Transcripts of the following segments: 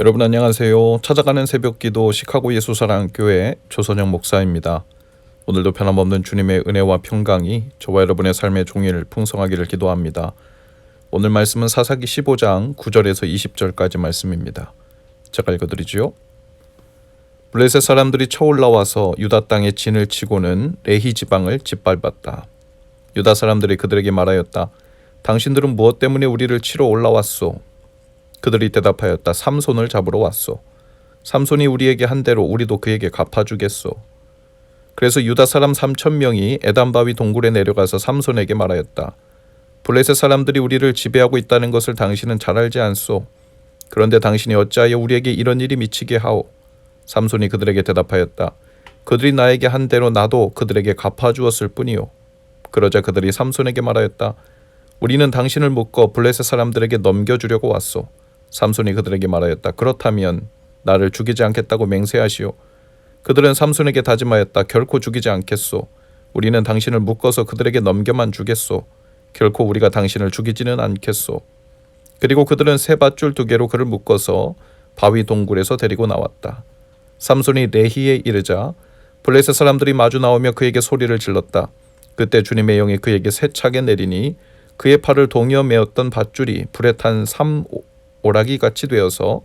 여러분 안녕하세요. 찾아가는 새벽기도 시카고 예수사랑교회 조선영 목사입니다. 오늘도 변함없는 주님의 은혜와 평강이 저와 여러분의 삶의 종일 풍성하기를 기도합니다. 오늘 말씀은 사사기 15장 9절에서 20절까지 말씀입니다. 제가 읽어드리지요. 블레셋 사람들이 쳐올라와서 유다 땅에 진을 치고는 레히 지방을 짓밟았다. 유다 사람들이 그들에게 말하였다. 당신들은 무엇 때문에 우리를 치러 올라왔소? 그들이 대답하였다. 삼손을 잡으러 왔소. 삼손이 우리에게 한 대로 우리도 그에게 갚아주겠소. 그래서 유다 사람 삼천 명이 에담바위 동굴에 내려가서 삼손에게 말하였다. 블레셋 사람들이 우리를 지배하고 있다는 것을 당신은 잘 알지 않소. 그런데 당신이 어찌하여 우리에게 이런 일이 미치게 하오? 삼손이 그들에게 대답하였다. 그들이 나에게 한 대로 나도 그들에게 갚아주었을 뿐이요. 그러자 그들이 삼손에게 말하였다. 우리는 당신을 묶어 블레셋 사람들에게 넘겨주려고 왔소. 삼손이 그들에게 말하였다. 그렇다면 나를 죽이지 않겠다고 맹세하시오. 그들은 삼손에게 다짐하였다. 결코 죽이지 않겠소. 우리는 당신을 묶어서 그들에게 넘겨만 주겠소. 결코 우리가 당신을 죽이지는 않겠소. 그리고 그들은 새 밧줄 두 개로 그를 묶어서 바위 동굴에서 데리고 나왔다. 삼손이 레히에 이르자 블레셋 사람들이 마주 나오며 그에게 소리를 질렀다. 그때 주님의 영이 그에게 세차게 내리니 그의 팔을 동여 메었던 밧줄이 불에 탄 삼 오라기 같이 되어서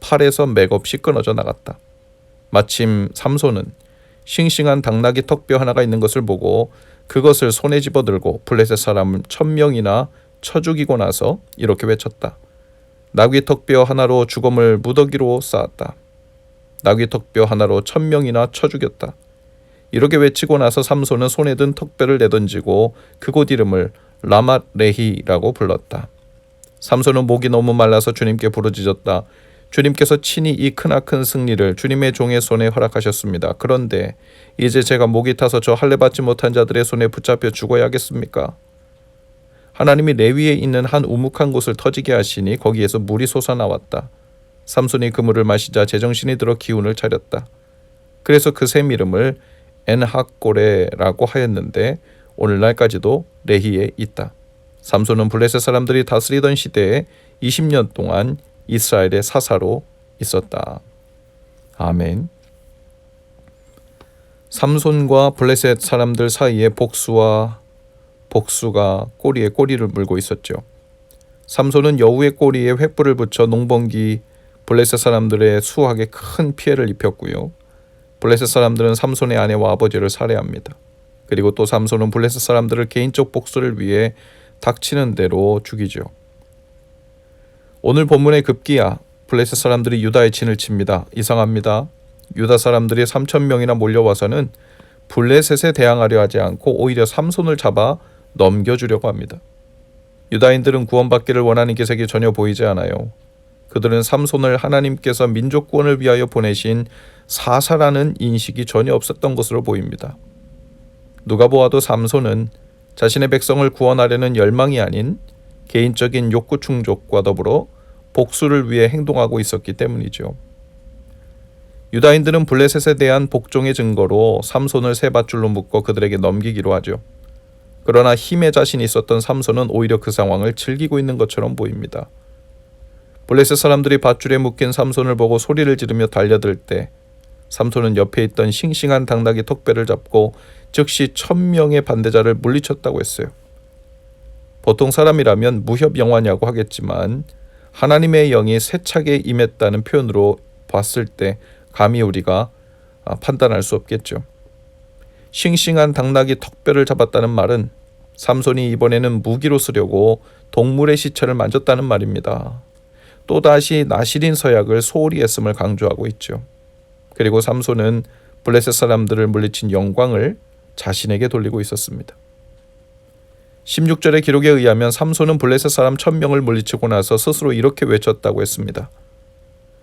팔에서 맥없이 끊어져 나갔다. 마침 삼손은 싱싱한 당나귀 턱뼈 하나가 있는 것을 보고 그것을 손에 집어 들고 블레셋 사람 천 명이나 쳐 죽이고 나서 이렇게 외쳤다. 나귀 턱뼈 하나로 죽음을 무더기로 쌓았다. 나귀 턱뼈 하나로 천 명이나 쳐 죽였다. 이렇게 외치고 나서 삼손은 손에 든 턱뼈를 내던지고 그곳 이름을 라맛 레히라고 불렀다. 삼손은 목이 너무 말라서 주님께 부르짖었다. 주님께서 친히 이 크나큰 승리를 주님의 종의 손에 허락하셨습니다. 그런데 이제 제가 목이 타서 저 할례 받지 못한 자들의 손에 붙잡혀 죽어야겠습니까? 하나님이 레위에 있는 한 우묵한 곳을 터지게 하시니 거기에서 물이 솟아나왔다. 삼손이 그 물을 마시자 제정신이 들어 기운을 차렸다. 그래서 그 샘 이름을 엔학고레라고 하였는데 오늘날까지도 레히에 있다. 삼손은 블레셋 사람들이 다스리던 시대에 20년 동안 이스라엘의 사사로 있었다. 아멘. 삼손과 블레셋 사람들 사이에 복수와 복수가 꼬리에 꼬리를 물고 있었죠. 삼손은 여우의 꼬리에 횃불을 붙여 농번기 블레셋 사람들의 수학에 큰 피해를 입혔고요. 블레셋 사람들은 삼손의 아내와 아버지를 살해합니다. 그리고 또 삼손은 블레셋 사람들을 개인적 복수를 위해 닥치는 대로 죽이죠. 오늘 본문의 급기야 블레셋 사람들이 유다의 진을 칩니다. 이상합니다. 유다 사람들이 3천 명이나 몰려와서는 블레셋에 대항하려 하지 않고 오히려 삼손을 잡아 넘겨주려고 합니다. 유다인들은 구원받기를 원하는 기색이 전혀 보이지 않아요. 그들은 삼손을 하나님께서 민족 구원을 위하여 보내신 사사라는 인식이 전혀 없었던 것으로 보입니다. 누가 보아도 삼손은 자신의 백성을 구원하려는 열망이 아닌 개인적인 욕구 충족과 더불어 복수를 위해 행동하고 있었기 때문이죠. 유다인들은 블레셋에 대한 복종의 증거로 삼손을 세 밧줄로 묶어 그들에게 넘기기로 하죠. 그러나 힘에 자신이 있었던 삼손은 오히려 그 상황을 즐기고 있는 것처럼 보입니다. 블레셋 사람들이 밧줄에 묶인 삼손을 보고 소리를 지르며 달려들 때 삼손은 옆에 있던 싱싱한 당나귀 턱배를 잡고 즉시 천명의 반대자를 물리쳤다고 했어요. 보통 사람이라면 무협 영화냐고 하겠지만 하나님의 영이 세차게 임했다는 표현으로 봤을 때 감히 우리가 아, 판단할 수 없겠죠. 싱싱한 당나귀 턱뼈를 잡았다는 말은 삼손이 이번에는 무기로 쓰려고 동물의 시체를 만졌다는 말입니다. 또다시 나시린 서약을 소홀히 했음을 강조하고 있죠. 그리고 삼손은 블레셋 사람들을 물리친 영광을 자신에게 돌리고 있었습니다. 16절의 기록에 의하면 삼손은 블레셋 사람 천명을 물리치고 나서 스스로 이렇게 외쳤다고 했습니다.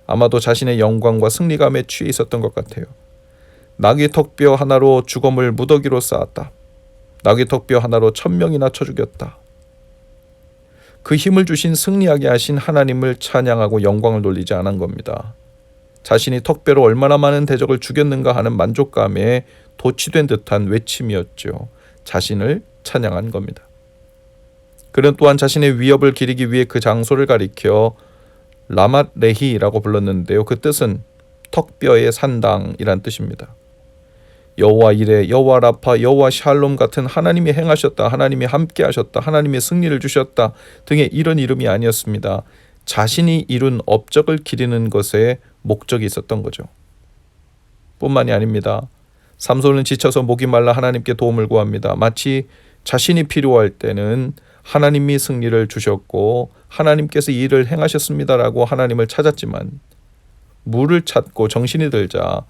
아마도 자신의 영광과 승리감에 취해 있었던 것 같아요. 나귀 턱뼈 하나로 죽음을 무더기로 쌓았다. 나귀 턱뼈 하나로 천명이나 쳐 죽였다. 그 힘을 주신 승리하게 하신 하나님을 찬양하고 영광을 돌리지 않은 겁니다. 자신이 턱뼈로 얼마나 많은 대적을 죽였는가 하는 만족감에 도취된 듯한 외침이었죠. 자신을 찬양한 겁니다. 그는 또한 자신의 위협을 기리기 위해 그 장소를 가리켜 라맛 레히라고 불렀는데요. 그 뜻은 턱뼈의 산당이란 뜻입니다. 여호와 이레, 여호와 라파, 여호와 샬롬 같은 하나님이 행하셨다, 하나님이 함께하셨다, 하나님의 승리를 주셨다 등의 이런 이름이 아니었습니다. 자신이 이룬 업적을 기리는 것에 목적이 있었던 거죠. 뿐만이 아닙니다. 삼손은 지쳐서 목이 말라 하나님께 도움을 구합니다. 마치 자신이 필요할 때는 하나님이 승리를 주셨고 하나님께서 이 일을 행하셨습니다라고 하나님을 찾았지만 물을 찾고 정신이 들자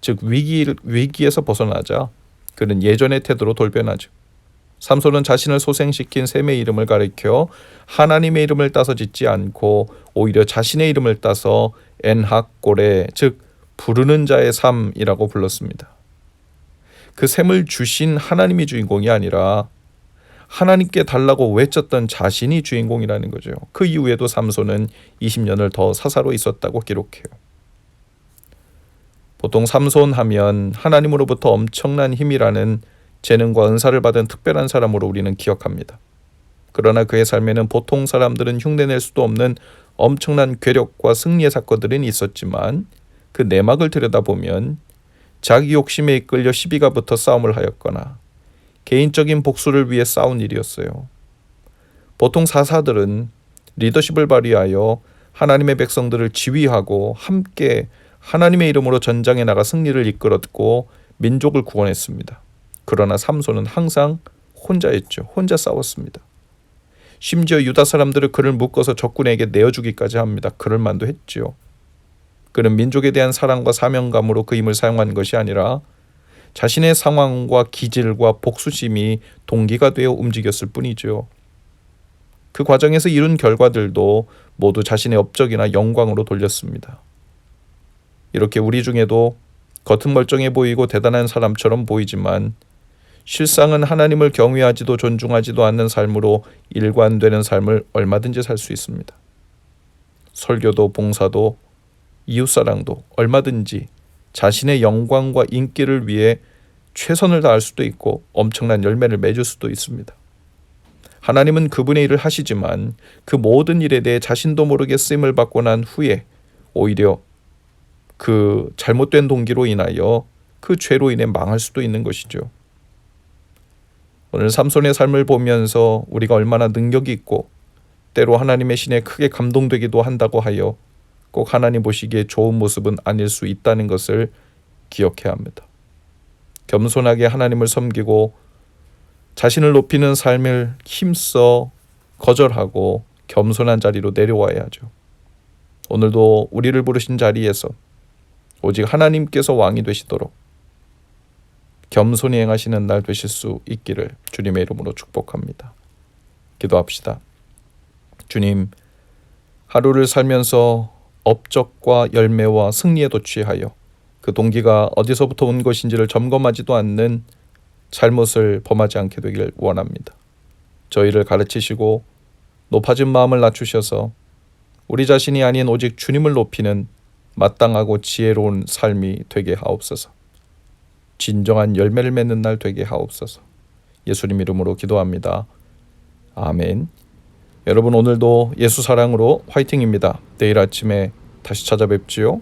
즉 위기 위기에서 벗어나자 그는 예전의 태도로 돌변하죠. 삼손은 자신을 소생시킨 셈의 이름을 가리켜 하나님의 이름을 따서 짓지 않고 오히려 자신의 이름을 따서 엔학고레 즉 부르는 자의 삶이라고 불렀습니다. 그 셈을 주신 하나님이 주인공이 아니라 하나님께 달라고 외쳤던 자신이 주인공이라는 거죠. 그 이후에도 삼손은 20년을 더 사사로 있었다고 기록해요. 보통 삼손 하면 하나님으로부터 엄청난 힘이라는 재능과 은사를 받은 특별한 사람으로 우리는 기억합니다. 그러나 그의 삶에는 보통 사람들은 흉내낼 수도 없는 엄청난 괴력과 승리의 사건들은 있었지만 그 내막을 들여다보면 자기 욕심에 이끌려 시비가 붙어 싸움을 하였거나 개인적인 복수를 위해 싸운 일이었어요. 보통 사사들은 리더십을 발휘하여 하나님의 백성들을 지휘하고 함께 하나님의 이름으로 전장에 나가 승리를 이끌었고 민족을 구원했습니다. 그러나 삼손은 항상 혼자였죠. 혼자 싸웠습니다. 심지어 유다 사람들을 그를 묶어서 적군에게 내어주기까지 합니다. 그럴 만도 했지요. 그는 민족에 대한 사랑과 사명감으로 그 힘을 사용한 것이 아니라 자신의 상황과 기질과 복수심이 동기가 되어 움직였을 뿐이죠. 그 과정에서 이룬 결과들도 모두 자신의 업적이나 영광으로 돌렸습니다. 이렇게 우리 중에도 겉은 멀쩡해 보이고 대단한 사람처럼 보이지만 실상은 하나님을 경외하지도 존중하지도 않는 삶으로 일관되는 삶을 얼마든지 살 수 있습니다. 설교도 봉사도 이웃사랑도 얼마든지 자신의 영광과 인기를 위해 최선을 다할 수도 있고 엄청난 열매를 맺을 수도 있습니다. 하나님은 그분의 일을 하시지만 그 모든 일에 대해 자신도 모르게 쓰임을 받고 난 후에 오히려 그 잘못된 동기로 인하여 그 죄로 인해 망할 수도 있는 것이죠. 오늘 삼손의 삶을 보면서 우리가 얼마나 능력이 있고 때로 하나님의 신에 크게 감동되기도 한다고 하여 꼭 하나님 보시기에 좋은 모습은 아닐 수 있다는 것을 기억해야 합니다. 겸손하게 하나님을 섬기고 자신을 높이는 삶을 힘써 거절하고 겸손한 자리로 내려와야 하죠. 오늘도 우리를 부르신 자리에서 오직 하나님께서 왕이 되시도록 겸손히 행하시는 날 되실 수 있기를 주님의 이름으로 축복합니다. 기도합시다. 주님, 하루를 살면서 업적과 열매와 승리에 도 취하여 그 동기가 어디서부터 온 것인지를 점검하지도 않는 잘못을 범하지 않게 되길 원합니다. 저희를 가르치시고 높아진 마음을 낮추셔서 우리 자신이 아닌 오직 주님을 높이는 마땅하고 지혜로운 삶이 되게 하옵소서. 진정한 열매를 맺는 날 되게 하옵소서. 예수님 이름으로 기도합니다. 아멘. 여러분 오늘도 예수 사랑으로 화이팅입니다. 내일 아침에 다시 찾아뵙지요.